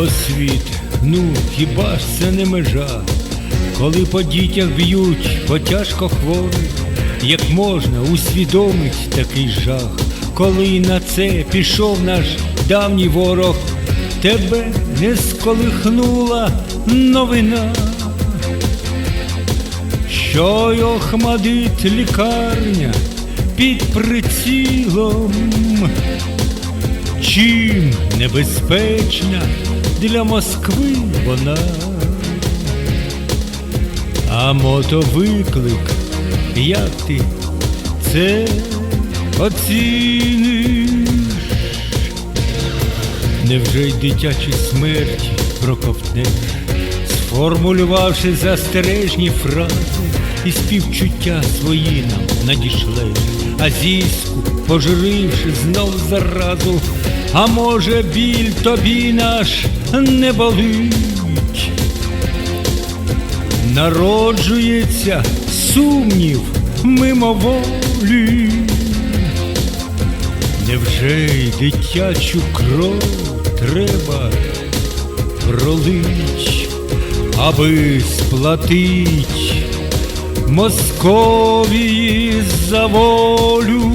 О світ, ну хіба ж це не межа, коли по дітях б'ють, по тяжко хворих, як можна усвідомить такий жах, коли на це пішов наш давній ворог, тебе не сколихнула новина, що й охмадить лікарня під прицілом. Чим небезпечна для Москви вона, а мотовиклик, як ти це оціниш? Невже й дитячі смерті проковтнеш, сформулювавши застережні фрази і співчуття свої нам надішлеш, азійську пожривши знов заразу, а може біль тобі наш не болить. Народжується сумнів мимоволі. Невже й дитячу кров треба пролить, аби сплатить Московії за волю?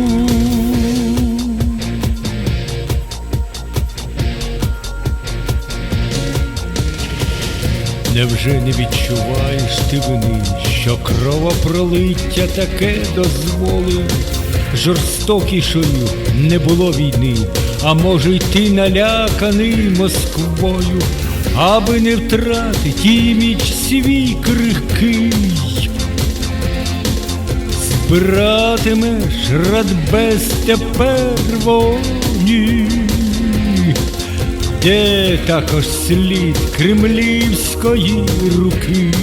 Невже не відчуваєш ти вини, що кровопролиття таке дозволив? Жорстокішою не було війни, а може й ти наляканий Москвою, аби не втратить імідж свій крихкий. Збиратимеш радбез тепер воні, де також слід кремлівської руки,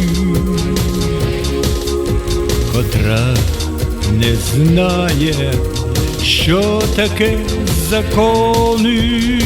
котра не знає, що таке закони.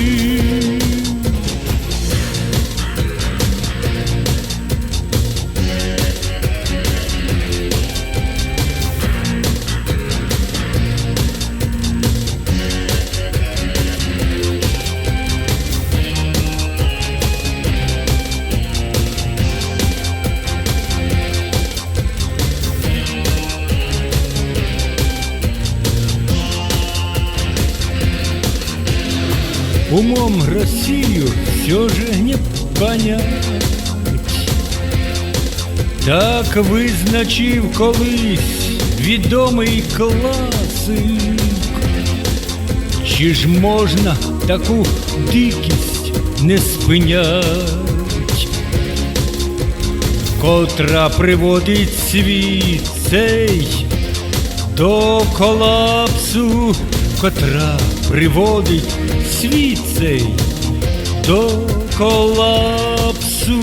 Умом Россию все же не понять. Так визначив колись відомий класик. Чи ж можна таку дикість не спинять, котра приводить світ цей до колапсу, котра приводить світ цей до колапсу.